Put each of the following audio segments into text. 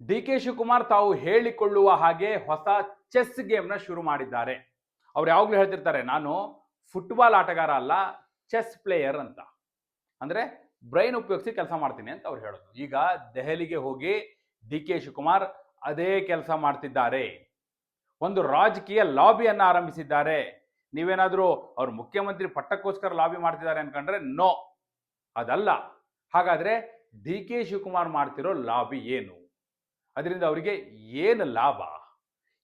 D K Shivakumar ತಾವು ಹೇಳಿಕೊಳ್ಳುವ ಹಾಗೆ ಹೊಸ ಚೆಸ್ ಗೇಮ್ನ ಶುರು ಮಾಡಿದ್ದಾರೆ. ಅವ್ರು ಯಾವಾಗಲೂ ಹೇಳ್ತಿರ್ತಾರೆ, ನಾನು ಫುಟ್ಬಾಲ್ ಆಟಗಾರ ಅಲ್ಲ, ಚೆಸ್ ಪ್ಲೇಯರ್ ಅಂತ. ಅಂದ್ರೆ ಬ್ರೈನ್ ಉಪಯೋಗಿಸಿ ಕೆಲಸ ಮಾಡ್ತೀನಿ ಅಂತ ಅವ್ರು ಹೇಳೋದು. ಈಗ ದೆಹಲಿಗೆ ಹೋಗಿ ಡಿ ಕೆ ಶಿವಕುಮಾರ್ ಅದೇ ಕೆಲಸ ಮಾಡ್ತಿದ್ದಾರೆ. ಒಂದು ರಾಜಕೀಯ ಲಾಬಿಯನ್ನ ಆರಂಭಿಸಿದ್ದಾರೆ. ನೀವೇನಾದರೂ ಅವ್ರ ಮುಖ್ಯಮಂತ್ರಿ ಪಟ್ಟಕ್ಕೋಸ್ಕರ ಲಾಬಿ ಮಾಡ್ತಿದ್ದಾರೆ ಅನ್ಕೊಂಡ್ರೆ ನೋ. ಅದಲ್ಲ. ಹಾಗಾದ್ರೆ ಡಿ ಕೆ ಶಿವಕುಮಾರ್ ಮಾಡ್ತಿರೋ ಲಾಬಿ ಏನು? ಅದರಿಂದ ಅವರಿಗೆ ಏನು ಲಾಭ?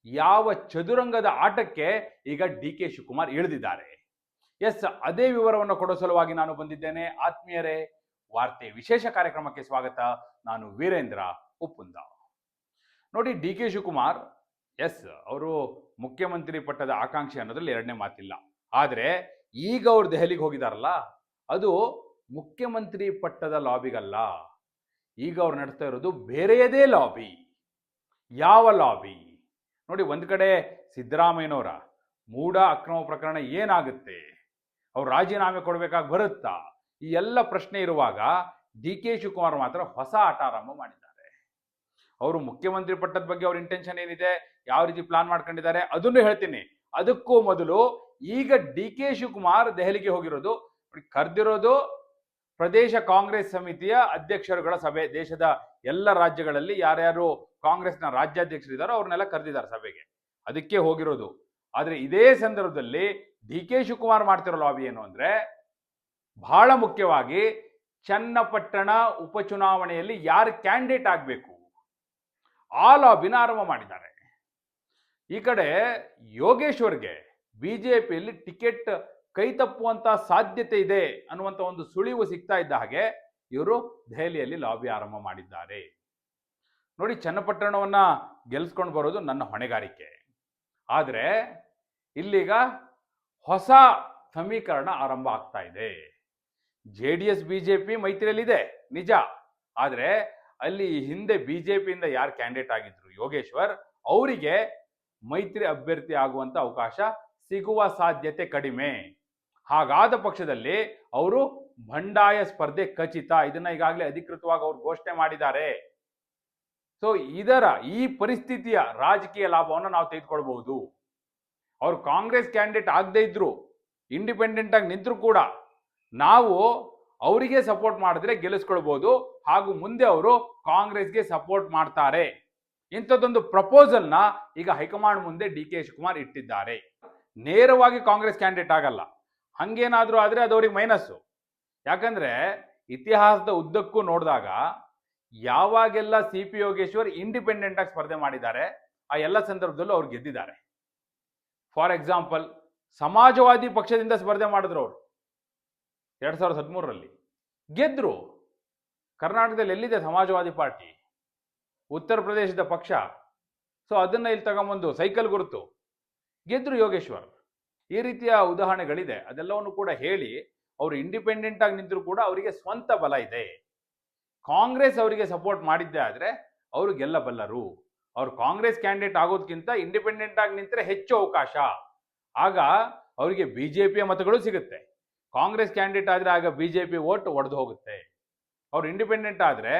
ಯಾವ ಚದುರಂಗದ ಆಟಕ್ಕೆ ಈಗ ಡಿ ಕೆ ಶಿವಕುಮಾರ್ ಇಳಿದಿದ್ದಾರೆ? ಎಸ್, ಅದೇ ವಿವರವನ್ನು ಕೊಡೋ ಸಲುವಾಗಿ ನಾನು ಬಂದಿದ್ದೇನೆ. ಆತ್ಮೀಯರೇ, ವಾರ್ತೆ ವಿಶೇಷ ಕಾರ್ಯಕ್ರಮಕ್ಕೆ ಸ್ವಾಗತ. ನಾನು ವೀರೇಂದ್ರ ಉಪ್ಪುಂದ ನೋಡಿ, ಡಿ ಕೆ ಶಿವಕುಮಾರ್, ಎಸ್, ಅವರು ಮುಖ್ಯಮಂತ್ರಿ ಪಟ್ಟದ ಆಕಾಂಕ್ಷಿ ಅನ್ನೋದ್ರಲ್ಲಿ ಎರಡನೇ ಮಾತಿಲ್ಲ. ಆದರೆ, ಈಗ ಅವ್ರು ದೆಹಲಿಗೆ ಹೋಗಿದಾರಲ್ಲ, ಅದು ಮುಖ್ಯಮಂತ್ರಿ ಪಟ್ಟದ ಲಾಬಿಗಲ್ಲ. ಈಗ ಅವ್ರು ನಡೆಸ್ತಾ ಇರೋದು ಬೇರೆಯದೇ ಲಾಬಿ. ಯಾವ ಲಾಬಿ? ನೋಡಿ, ಒಂದು ಕಡೆ ಸಿದ್ದರಾಮಯ್ಯನವರ ಮೂಢ ಅಕ್ರಮ ಪ್ರಕರಣ ಏನಾಗುತ್ತೆ? ಅವ್ರು ರಾಜೀನಾಮೆ ಕೊಡಬೇಕಾಗಿ ಬರುತ್ತಾ? ಈ ಎಲ್ಲ ಪ್ರಶ್ನೆ ಇರುವಾಗ ಡಿ ಕೆ ಶಿವಕುಮಾರ್ ಮಾತ್ರ ಹೊಸ ಆಟ ಆರಂಭ ಮಾಡಿದ್ದಾರೆ. ಅವರು ಮುಖ್ಯಮಂತ್ರಿ ಪಟ್ಟದ ಬಗ್ಗೆ ಅವ್ರ ಇಂಟೆನ್ಷನ್ ಏನಿದೆ? ಯಾವ ರೀತಿ ಪ್ಲಾನ್ ಮಾಡ್ಕೊಂಡಿದ್ದಾರೆ? ಅದನ್ನು ಹೇಳ್ತೀನಿ. ಅದಕ್ಕೂ ಮೊದಲು ಈಗ ಡಿ ಕೆ ಶಿವಕುಮಾರ್ ದೆಹಲಿಗೆ ಹೋಗಿರೋದು, ಕರೆದಿರೋದು ಪ್ರದೇಶ ಕಾಂಗ್ರೆಸ್ ಸಮಿತಿಯ ಅಧ್ಯಕ್ಷರುಗಳ ಸಭೆ. ದೇಶದ ಎಲ್ಲ ರಾಜ್ಯಗಳಲ್ಲಿ ಯಾರ್ಯಾರು ಕಾಂಗ್ರೆಸ್ನ ರಾಜ್ಯಾಧ್ಯಕ್ಷರಿದ್ದಾರೋ ಅವ್ರನ್ನೆಲ್ಲ ಕರೆದಿದ್ದಾರೆ ಸಭೆಗೆ. ಅದಕ್ಕೆ ಹೋಗಿರೋದು. ಆದರೆ ಇದೇ ಸಂದರ್ಭದಲ್ಲಿ ಡಿ ಕೆ ಶಿವಕುಮಾರ್ ಮಾಡ್ತಿರೋ ಲಾಬಿ ಏನು ಅಂದ್ರೆ, ಬಹಳ ಮುಖ್ಯವಾಗಿ ಚನ್ನಪಟ್ಟಣ ಉಪಚುನಾವಣೆಯಲ್ಲಿ ಯಾರು ಕ್ಯಾಂಡಿಡೇಟ್ ಆಗಬೇಕು, ಆ ಲಾಬಿನ ಆರಂಭ ಮಾಡಿದ್ದಾರೆ. ಈ ಕಡೆ ಯೋಗೇಶ್ವರ್ಗೆ ಬಿಜೆಪಿಯಲ್ಲಿ ಟಿಕೆಟ್ ಕೈ ತಪ್ಪುವಂತ ಸಾಧ್ಯತೆ ಇದೆ ಅನ್ನುವಂತ ಒಂದು ಸುಳಿವು ಸಿಗ್ತಾ ಇದ್ದ ಹಾಗೆ ಇವರು ದೆಹಲಿಯಲ್ಲಿ ಲಾಬಿ ಆರಂಭ ಮಾಡಿದ್ದಾರೆ. ನೋಡಿ, ಚನ್ನಪಟ್ಟಣವನ್ನ ಗೆಲ್ಸ್ಕೊಂಡು ಬರೋದು ನನ್ನ ಹೊಣೆಗಾರಿಕೆ. ಆದರೆ ಇಲ್ಲಿಗ ಹೊಸ ಸಮೀಕರಣ ಆರಂಭ ಆಗ್ತಾ ಇದೆ. ಜೆ ಡಿ ಎಸ್ ಬಿಜೆಪಿ ಮೈತ್ರಿಯಲ್ಲಿದೆ, ನಿಜ. ಆದರೆ ಅಲ್ಲಿ ಹಿಂದೆ ಬಿಜೆಪಿಯಿಂದ ಯಾರು ಕ್ಯಾಂಡಿಡೇಟ್ ಆಗಿದ್ರು? ಯೋಗೇಶ್ವರ್ ಅವರಿಗೆ ಮೈತ್ರಿ ಅಭ್ಯರ್ಥಿ ಆಗುವಂತ ಅವಕಾಶ ಸಿಗುವ ಸಾಧ್ಯತೆ ಕಡಿಮೆ. ಹಾಗಾದ ಪಕ್ಷದಲ್ಲಿ ಅವರು ಬಂಡಾಯ ಸ್ಪರ್ಧೆ ಖಚಿತ. ಇದನ್ನ ಈಗಾಗಲೇ ಅಧಿಕೃತವಾಗಿ ಅವರು ಘೋಷಣೆ ಮಾಡಿದ್ದಾರೆ. ಸೊ ಇದರ ಈ ಪರಿಸ್ಥಿತಿಯ ರಾಜಕೀಯ ಲಾಭವನ್ನು ನಾವು ತೆಗೆದುಕೊಳ್ಬಹುದು. ಅವರು ಕಾಂಗ್ರೆಸ್ ಕ್ಯಾಂಡಿಡೇಟ್ ಆಗದೇ ಇದ್ರು, ಇಂಡಿಪೆಂಡೆಂಟ್ ಆಗಿ ನಿಂತರೂ ಕೂಡ ನಾವು ಅವರಿಗೆ ಸಪೋರ್ಟ್ ಮಾಡಿದ್ರೆ ಗೆಲ್ಲಿಸ್ಕೊಳ್ಬಹುದು. ಹಾಗೂ ಮುಂದೆ ಅವರು ಕಾಂಗ್ರೆಸ್ಗೆ ಸಪೋರ್ಟ್ ಮಾಡ್ತಾರೆ. ಇಂಥದ್ದೊಂದು ಪ್ರಪೋಸಲ್ನ ಈಗ ಹೈಕಮಾಂಡ್ ಮುಂದೆ ಡಿ ಕೆ ಶಿವಕುಮಾರ್ ಇಟ್ಟಿದ್ದಾರೆ. ನೇರವಾಗಿ ಕಾಂಗ್ರೆಸ್ ಕ್ಯಾಂಡಿಡೇಟ್ ಆಗಲ್ಲ. ಹಂಗೇನಾದ್ರೂ ಆದ್ರೆ ಅದು ಅವ್ರಿಗೆ ಮೈನಸ್ಸು ಯಾಕಂದ್ರೆ ಇತಿಹಾಸದ ಉದ್ದಕ್ಕೂ ನೋಡಿದಾಗ ಯಾವಾಗೆಲ್ಲ ಸಿ ಪಿ ಯೋಗೇಶ್ವರ್ ಇಂಡಿಪೆಂಡೆಂಟ್ ಆಗಿ ಸ್ಪರ್ಧೆ ಮಾಡಿದ್ದಾರೆ, ಆ ಎಲ್ಲ ಸಂದರ್ಭದಲ್ಲೂ ಅವ್ರು ಗೆದ್ದಿದ್ದಾರೆ. ಫಾರ್ ಎಕ್ಸಾಂಪಲ್ ಸಮಾಜವಾದಿ ಪಕ್ಷದಿಂದ ಸ್ಪರ್ಧೆ ಮಾಡಿದ್ರು ಅವರು. ಎರಡ್ ಸಾವಿರದ ಹದಿಮೂರರಲ್ಲಿ. ಗೆದ್ರು. ಕರ್ನಾಟಕದಲ್ಲಿ ಎಲ್ಲಿದೆ ಸಮಾಜವಾದಿ ಪಾರ್ಟಿ? ಉತ್ತರ ಪ್ರದೇಶದ ಪಕ್ಷ. ಸೊ ಅದನ್ನ ಇಲ್ಲಿ ತಗೊಂಬಂದು ಸೈಕಲ್ ಗುರುತು. ಗೆದ್ರು ಯೋಗೇಶ್ವರ್. ಈ ರೀತಿಯ ಉದಾಹರಣೆಗಳಿದೆ. ಅದೆಲ್ಲವನ್ನು ಕೂಡ ಹೇಳಿ ಅವರು ಇಂಡಿಪೆಂಡೆಂಟ್ ಆಗಿ ನಿಂತರೂ ಕೂಡ ಅವರಿಗೆ ಸ್ವಂತ ಬಲ ಇದೆ. ಕಾಂಗ್ರೆಸ್ ಅವರಿಗೆ ಸಪೋರ್ಟ್ ಮಾಡಿದ್ದೆ ಆದ್ರೆ ಅವರು ಗೆಲ್ಲಬಲ್ಲರು. ಅವ್ರು ಕಾಂಗ್ರೆಸ್ ಕ್ಯಾಂಡಿಡೇಟ್ ಆಗೋದಕ್ಕಿಂತ ಇಂಡಿಪೆಂಡೆಂಟ್ ಆಗಿ ನಿಂತರೆ ಹೆಚ್ಚು ಅವಕಾಶ. ಆಗ ಅವರಿಗೆ ಬಿಜೆಪಿಯ ಮತಗಳು ಸಿಗುತ್ತೆ. ಕಾಂಗ್ರೆಸ್ ಕ್ಯಾಂಡಿಡೇಟ್ ಆದ್ರೆ ಆಗ ಬಿಜೆಪಿ ಓಟ್ ಒಡೆದು ಹೋಗುತ್ತೆ. ಅವ್ರು ಇಂಡಿಪೆಂಡೆಂಟ್ ಆದ್ರೆ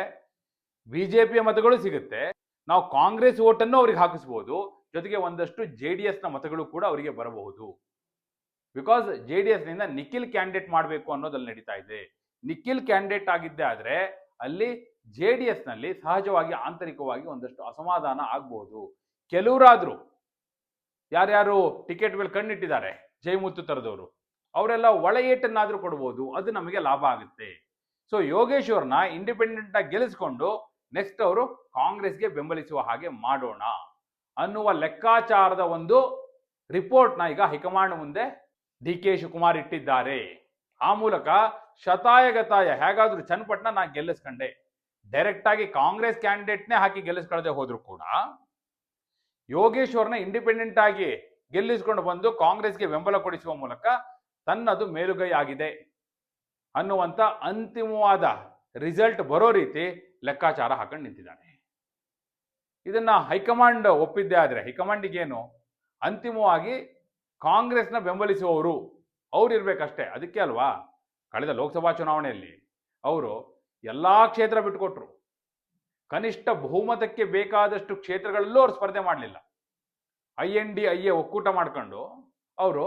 ಬಿಜೆಪಿಯ ಮತಗಳು ಸಿಗುತ್ತೆ. ನಾವು ಕಾಂಗ್ರೆಸ್ ಓಟನ್ನು ಅವ್ರಿಗೆ ಹಾಕಿಸ್ಬೋದು. ಜೊತೆಗೆ ಒಂದಷ್ಟು ಜೆ ಡಿ ಮತಗಳು ಕೂಡ ಅವರಿಗೆ ಬರಬಹುದು. ಬಿಕಾಸ್ ಜೆ ಡಿ ಎಸ್ನಿಂದ ನಿಖಿಲ್ ಕ್ಯಾಂಡಿಡೇಟ್ ಮಾಡಬೇಕು ಅನ್ನೋದಲ್ಲಿ ನಡೀತಾ ಇದೆ. ನಿಖಿಲ್ ಕ್ಯಾಂಡಿಡೇಟ್ ಆಗಿದ್ದೆ ಆದ್ರೆ ಅಲ್ಲಿ ಜೆ ಡಿ ಎಸ್ನಲ್ಲಿ ಸಹಜವಾಗಿ, ಆಂತರಿಕವಾಗಿ ಒಂದಷ್ಟು ಅಸಮಾಧಾನ ಆಗ್ಬೋದು. ಕೆಲವರಾದ್ರು ಯಾರ್ಯಾರು ಟಿಕೆಟ್ ಮೇಲೆ ಕಣ್ಣಿಟ್ಟಿದ್ದಾರೆ ಜೈಮುತ್ತು ತರದವರು, ಅವರೆಲ್ಲ ಒಳ ಏಟನ್ನಾದ್ರೂ ಕೊಡ್ಬೋದು, ಅದು ನಮಗೆ ಲಾಭ ಆಗುತ್ತೆ. ಸೊ ಯೋಗೇಶ್ವರ್ನ ಇಂಡಿಪೆಂಡೆಂಟ್ ಆಗಿ ಗೆಲ್ಲಿಸ್ಕೊಂಡು ನೆಕ್ಸ್ಟ್ ಅವರು ಕಾಂಗ್ರೆಸ್ಗೆ ಬೆಂಬಲಿಸುವ ಹಾಗೆ ಮಾಡೋಣ ಅನ್ನುವ ಲೆಕ್ಕಾಚಾರದ ಒಂದು ರಿಪೋರ್ಟ್ನ ಈಗ ಹೈಕಮಾಂಡ್ ಮುಂದೆ ಡಿ ಕೆ ಶಿವಕುಮಾರ್ ಇಟ್ಟಿದ್ದಾರೆ. ಆ ಮೂಲಕ ಶತಾಯಗತಾಯ ಹೇಗಾದ್ರೂ ಚನ್ನಪಟ್ಟಣ ನಾ ಗೆಲ್ಲಿಸ್ಕೊಂಡೆ. ಡೈರೆಕ್ಟ್ ಆಗಿ ಕಾಂಗ್ರೆಸ್ ಕ್ಯಾಂಡಿಡೇಟ್ನೇ ಹಾಕಿ ಗೆಲ್ಲಿಸ್ಕೊಳ್ಳದೆ ಹೋದ್ರು ಕೂಡ ಯೋಗೇಶ್ವರ್ನ ಇಂಡಿಪೆಂಡೆಂಟ್ ಆಗಿ ಗೆಲ್ಲಿಸ್ಕೊಂಡು ಬಂದು ಕಾಂಗ್ರೆಸ್ಗೆ ಬೆಂಬಲ ಕೊಡಿಸುವ ಮೂಲಕ ತನ್ನದು ಮೇಲುಗೈ ಆಗಿದೆ. ಅನ್ನುವಂತ ಅಂತಿಮವಾದ ರಿಸಲ್ಟ್ ಬರೋ ರೀತಿ ಲೆಕ್ಕಾಚಾರ ಹಾಕೊಂಡು ನಿಂತಿದ್ದಾನೆ. ಇದನ್ನ ಹೈಕಮಾಂಡ್ ಒಪ್ಪಿದ್ದೇ ಆದರೆ ಹೈಕಮಾಂಡಿಗೇನು ಅಂತಿಮವಾಗಿ ಕಾಂಗ್ರೆಸ್ನ ಬೆಂಬಲಿಸುವವರು ಅವ್ರು ಇರಬೇಕಷ್ಟೇ, ಅದಕ್ಕೆ ಅಲ್ವಾ? ಕಳೆದ ಲೋಕಸಭಾ ಚುನಾವಣೆಯಲ್ಲಿ ಅವರು ಎಲ್ಲ ಕ್ಷೇತ್ರ ಬಿಟ್ಟುಕೊಟ್ರು ಕನಿಷ್ಠ ಬಹುಮತಕ್ಕೆ ಬೇಕಾದಷ್ಟು ಕ್ಷೇತ್ರಗಳಲ್ಲೂ ಅವ್ರು ಸ್ಪರ್ಧೆ ಮಾಡಲಿಲ್ಲ. I N D, I A ಒಕ್ಕೂಟ ಮಾಡ್ಕೊಂಡು ಅವರು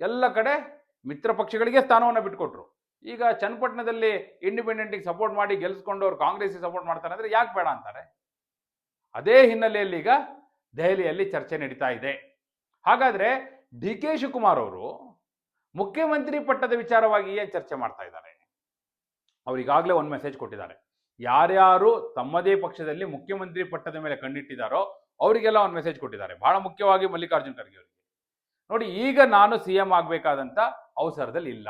ಎಲ್ಲ ಕಡೆ ಮಿತ್ರ ಪಕ್ಷಗಳಿಗೆ ಸ್ಥಾನವನ್ನು ಬಿಟ್ಕೊಟ್ರು. ಈಗ ಚನ್ನಪಟ್ಟಣದಲ್ಲಿ ಇಂಡಿಪೆಂಡೆಂಟಿಗೆ ಸಪೋರ್ಟ್ ಮಾಡಿ ಗೆಲ್ಸ್ಕೊಂಡು ಅವ್ರು ಕಾಂಗ್ರೆಸ್ಗೆ ಸಪೋರ್ಟ್ ಮಾಡ್ತಾರೆ ಅಂದ್ರೆ ಯಾಕೆ ಬೇಡ ಅಂತಾರೆ? ಅದೇ ಹಿನ್ನೆಲೆಯಲ್ಲಿ ಈಗ ದೆಹಲಿಯಲ್ಲಿ ಚರ್ಚೆ ನಡೀತಾ ಇದೆ. ಹಾಗಾದ್ರೆ ಡಿ ಕೆ ಶಿವಕುಮಾರ್ ಅವರು ಮುಖ್ಯಮಂತ್ರಿ ಪಟ್ಟದ ವಿಚಾರವಾಗಿ ಏನ್ ಚರ್ಚೆ ಮಾಡ್ತಾ ಇದ್ದಾರೆ? ಅವರಿಗಾಗಲೇ ಒಂದು ಮೆಸೇಜ್ ಕೊಟ್ಟಿದ್ದಾರೆ. ಯಾರ್ಯಾರು ತಮ್ಮದೇ ಪಕ್ಷದಲ್ಲಿ ಮುಖ್ಯಮಂತ್ರಿ ಪಟ್ಟದ ಮೇಲೆ ಕಣ್ಣಿಟ್ಟಿದ್ದಾರೋ ಅವರಿಗೆಲ್ಲ ಒಂದು ಮೆಸೇಜ್ ಕೊಟ್ಟಿದ್ದಾರೆ. ಬಹಳ ಮುಖ್ಯವಾಗಿ ಮಲ್ಲಿಕಾರ್ಜುನ್ ಖರ್ಗೆ ಅವರಿಗೆ. ನೋಡಿ, ಈಗ ನಾನು ಸಿ ಎಂ ಆಗಬೇಕಾದಂತ ಅವಸರದಲ್ಲಿ ಇಲ್ಲ.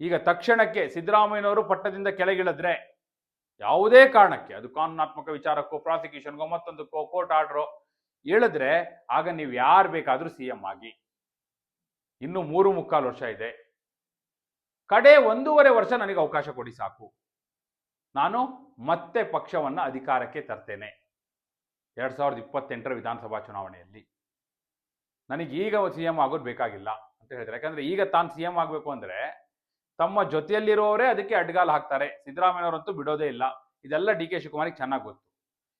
ಈಗ ತಕ್ಷಣಕ್ಕೆ ಸಿದ್ದರಾಮಯ್ಯನವರು ಪಟ್ಟದಿಂದ ಕೆಳಗಿಳಿದ್ರೆ ಯಾವುದೇ ಕಾರಣಕ್ಕೆ, ಅದು ಕಾನೂನಾತ್ಮಕ ವಿಚಾರಕ್ಕೂ ಪ್ರಾಸಿಕ್ಯೂಷನ್ಗೋ ಮತ್ತೊಂದಕ್ಕೋ ಕೋರ್ಟ್ ಆರ್ಡ್ರೋ ಹೇಳಿದ್ರೆ ಆಗ ನೀವು ಯಾರು ಬೇಕಾದರೂ ಸಿ ಎಂ ಆಗಿ. ಇನ್ನು ಮೂರು ಮುಕ್ಕಾಲು ವರ್ಷ ಇದೆ. ಕಡೆ ಒಂದೂವರೆ ವರ್ಷ ನನಗೆ ಅವಕಾಶ ಕೊಡಿ ಸಾಕು. ನಾನು ಮತ್ತೆ ಪಕ್ಷವನ್ನ ಅಧಿಕಾರಕ್ಕೆ ತರ್ತೇನೆ. ಎರಡ್ ಸಾವಿರದ ಇಪ್ಪತ್ತೆಂಟರ ವಿಧಾನಸಭಾ ಚುನಾವಣೆಯಲ್ಲಿ. ನನಗೆ ಈಗ ಸಿ ಎಂ ಆಗೋದು ಬೇಕಾಗಿಲ್ಲ ಅಂತ ಹೇಳಿದ್ರೆ, ಯಾಕಂದ್ರೆ ಈಗ ತಾನು ಸಿ ಎಂ ಆಗಬೇಕು ಅಂದ್ರೆ ತಮ್ಮ ಜೊತೆಯಲ್ಲಿರುವವರೇ ಅದಕ್ಕೆ ಅಡ್ಗಾಲ್ ಹಾಕ್ತಾರೆ. ಸಿದ್ದರಾಮಯ್ಯವರಂತೂ ಬಿಡೋದೇ ಇಲ್ಲ. ಇದೆಲ್ಲ ಡಿ ಕೆ ಶಿವಕುಮಾರಿಗೆ ಚೆನ್ನಾಗಿ ಗೊತ್ತು.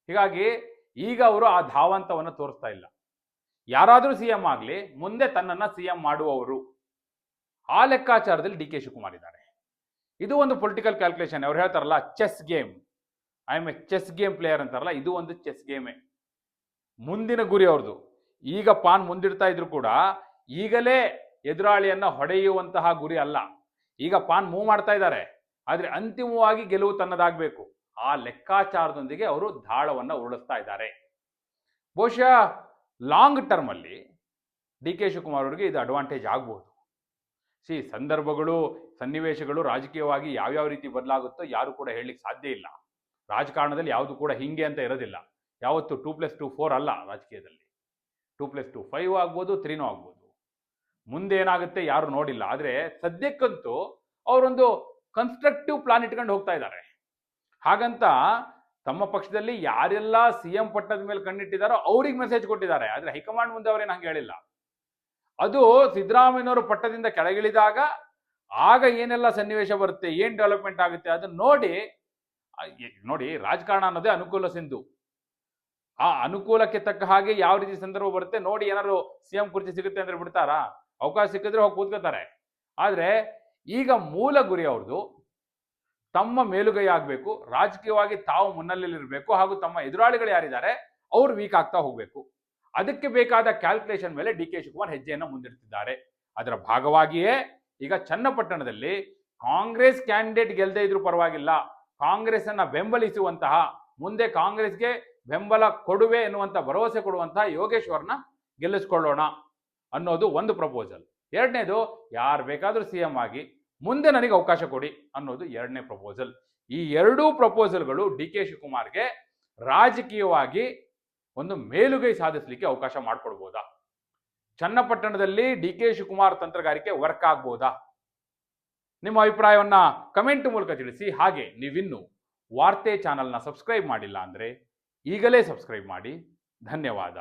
ಹೀಗಾಗಿ ಈಗ ಅವರು ಆ ಧಾವಂತವನ್ನು ತೋರಿಸ್ತಾ ಇಲ್ಲ. ಯಾರಾದರೂ ಸಿ ಎಂ ಆಗಲಿ, ಮುಂದೆ ತನ್ನನ್ನು ಸಿ ಎಂ ಮಾಡುವವರು. ಆ ಲೆಕ್ಕಾಚಾರದಲ್ಲಿ ಡಿ ಕೆ ಶಿವಕುಮಾರ್ ಇದ್ದಾರೆ. ಇದು ಒಂದು ಪೊಲಿಟಿಕಲ್ ಕ್ಯಾಲ್ಕುಲೇಷನ್. ಅವ್ರು ಹೇಳ್ತಾರಲ್ಲ, chess game. I am a chess game player ಅಂತಾರಲ್ಲ, ಇದು ಒಂದು ಚೆಸ್ ಗೇಮೇ. ಮುಂದಿನ ಗುರಿ ಅವ್ರದ್ದು ಈಗ ಪಾನ್ ಮುಂದಿಡ್ತಾ ಇದ್ರು ಕೂಡ, ಈಗಲೇ ಎದುರಾಳಿಯನ್ನ ಹೊಡೆಯುವಂತಹ ಗುರಿ ಅಲ್ಲ. ಈಗ ಪಾನ್ ಮೂವ್ ಮಾಡ್ತಾ ಇದ್ದಾರೆ. ಆದರೆ ಅಂತಿಮವಾಗಿ ಗೆಲುವು ತನ್ನದಾಗಬೇಕು. ಆ ಲೆಕ್ಕಾಚಾರದೊಂದಿಗೆ ಅವರು ದಾಳವನ್ನು ಉರುಳಿಸ್ತಾ ಇದ್ದಾರೆ. ಬಹುಶಃ ಲಾಂಗ್ ಟರ್ಮ್ ಅಲ್ಲಿ ಡಿ ಕೆ ಶಿವಕುಮಾರ್ ಅವರಿಗೆ ಇದು ಅಡ್ವಾಂಟೇಜ್ ಆಗ್ಬೋದು. ಸಿ ಸಂದರ್ಭಗಳು, ಸನ್ನಿವೇಶಗಳು ರಾಜಕೀಯವಾಗಿ ಯಾವ್ಯಾವ ರೀತಿ ಬದಲಾಗುತ್ತೋ ಯಾರು ಕೂಡ ಹೇಳಲಿಕ್ಕೆ ಸಾಧ್ಯ ಇಲ್ಲ. ರಾಜಕಾರಣದಲ್ಲಿ ಯಾವುದು ಕೂಡ ಹಿಂಗೆ ಅಂತ ಇರೋದಿಲ್ಲ. ಯಾವತ್ತು ಟೂ ಪ್ಲಸ್ ಟು ಫೋರ್ ಅಲ್ಲ ರಾಜಕೀಯದಲ್ಲಿ. ಟೂ ಪ್ಲಸ್ ಟು ಫೈವ್ ಆಗ್ಬೋದು ತ್ರೀನೂ ಆಗ್ಬೋದು. ಮುಂದೆ ಏನಾಗುತ್ತೆ ಯಾರು ನೋಡಿಲ್ಲ. ಆದರೆ ಸದ್ಯಕ್ಕಂತೂ ಅವರೊಂದು ಕನ್ಸ್ಟ್ರಕ್ಟಿವ್ ಪ್ಲಾನ್ ಇಟ್ಕೊಂಡು ಹೋಗ್ತಾ ಇದ್ದಾರೆ. ಹಾಗಂತ ತಮ್ಮ ಪಕ್ಷದಲ್ಲಿ ಯಾರೆಲ್ಲ ಸಿ ಎಂ ಪಟ್ಟದ ಮೇಲೆ ಕಣ್ಣಿಟ್ಟಿದ್ದಾರೋ ಅವ್ರಿಗೆ ಮೆಸೇಜ್ ಕೊಟ್ಟಿದ್ದಾರೆ. ಆದರೆ ಹೈಕಮಾಂಡ್ ಮುಂದೆ ಅವರೇನು ಹಂಗೆ ಹೇಳಿಲ್ಲ. ಅದು ಸಿದ್ದರಾಮಯ್ಯನವರು ಪಟ್ಟದಿಂದ ಕೆಳಗಿಳಿದಾಗ ಆಗ ಏನೆಲ್ಲ ಸನ್ನಿವೇಶ ಬರುತ್ತೆ, ಏನ್ ಡೆವಲಪ್ಮೆಂಟ್ ಆಗುತ್ತೆ ಅದನ್ನ ನೋಡಿ ನೋಡಿ ರಾಜಕಾರಣ ಅನ್ನೋದೇ ಅನುಕೂಲ ಸಿಂಧು. ಆ ಅನುಕೂಲಕ್ಕೆ ತಕ್ಕ ಹಾಗೆ ಯಾವ ರೀತಿ ಸಂದರ್ಭ ಬರುತ್ತೆ ನೋಡಿ ಏನಾದ್ರು ಸಿ ಎಂ ಕುರ್ಚಿ ಸಿಗುತ್ತೆ ಅಂದ್ರೆ ಬಿಡ್ತಾರಾ? ಅವಕಾಶ ಸಿಕ್ಕಿದ್ರೆ ಹೋಗಿ ಕೂತ್ಕೋತಾರೆ. ಆದ್ರೆ ಈಗ ಮೂಲ ಗುರಿ ಅವ್ರದ್ದು ತಮ್ಮ ಮೇಲುಗೈ ಆಗಬೇಕು, ರಾಜಕೀಯವಾಗಿ ತಾವು ಮುನ್ನಲ್ಲಿರಬೇಕು ಹಾಗೂ ತಮ್ಮ ಎದುರಾಳಿಗಳು ಯಾರಿದ್ದಾರೆ, ಅವ್ರು ವೀಕ್ ಆಗ್ತಾ ಹೋಗಬೇಕು. ಅದಕ್ಕೆ ಬೇಕಾದ ಕ್ಯಾಲ್ಕುಲೇಷನ್ ಮೇಲೆ ಡಿ ಕೆ ಶಿವಕುಮಾರ್ ಹೆಜ್ಜೆಯನ್ನು ಮುಂದಿಡ್ತಿದ್ದಾರೆ. ಅದರ ಭಾಗವಾಗಿಯೇ ಈಗ ಚನ್ನಪಟ್ಟಣದಲ್ಲಿ ಕಾಂಗ್ರೆಸ್ ಕ್ಯಾಂಡಿಡೇಟ್ ಗೆಲ್ಲದೇ ಇದ್ರೂ ಪರವಾಗಿಲ್ಲ. ಕಾಂಗ್ರೆಸ್ ಅನ್ನ ಬೆಂಬಲಿಸುವಂತಹ, ಮುಂದೆ ಕಾಂಗ್ರೆಸ್ಗೆ ಬೆಂಬಲ ಕೊಡುವೆ ಎನ್ನುವಂತ ಭರವಸೆ ಕೊಡುವಂತಹ ಯೋಗೇಶ್ವರ್ನ ಗೆಲ್ಲಿಸ್ಕೊಳ್ಳೋಣ ಅನ್ನೋದು ಒಂದು ಪ್ರಪೋಸಲ್ ಎರಡನೇದು, ಯಾರು ಬೇಕಾದರೂ ಸಿ ಎಂ ಆಗಿ ಮುಂದೆ ನನಗೆ ಅವಕಾಶ ಕೊಡಿ ಅನ್ನೋದು ಎರಡನೇ ಪ್ರಪೋಸಲ್ ಈ ಎರಡೂ ಪ್ರಪೋಸಲ್ಗಳು ಡಿ ಕೆ ಶಿವಕುಮಾರ್ಗೆ ರಾಜಕೀಯವಾಗಿ ಒಂದು ಮೇಲುಗೈ ಸಾಧಿಸಲಿಕ್ಕೆ ಅವಕಾಶ ಮಾಡಿಕೊಡ್ಬೋದಾ? ಚನ್ನಪಟ್ಟಣದಲ್ಲಿ ಡಿ ಕೆ ಶಿವಕುಮಾರ್ ತಂತ್ರಗಾರಿಕೆ ವರ್ಕ್ ಆಗ್ಬೋದಾ? ನಿಮ್ಮ ಅಭಿಪ್ರಾಯವನ್ನ ಕಮೆಂಟ್ ಮೂಲಕ ತಿಳಿಸಿ. ಹಾಗೆ ನೀವಿನ್ನು ವಾರ್ತೆ ಚಾನಲ್ನ ಸಬ್ಸ್ಕ್ರೈಬ್ ಮಾಡಿಲ್ಲ ಅಂದರೆ ಈಗಲೇ ಸಬ್ಸ್ಕ್ರೈಬ್ ಮಾಡಿ. ಧನ್ಯವಾದ.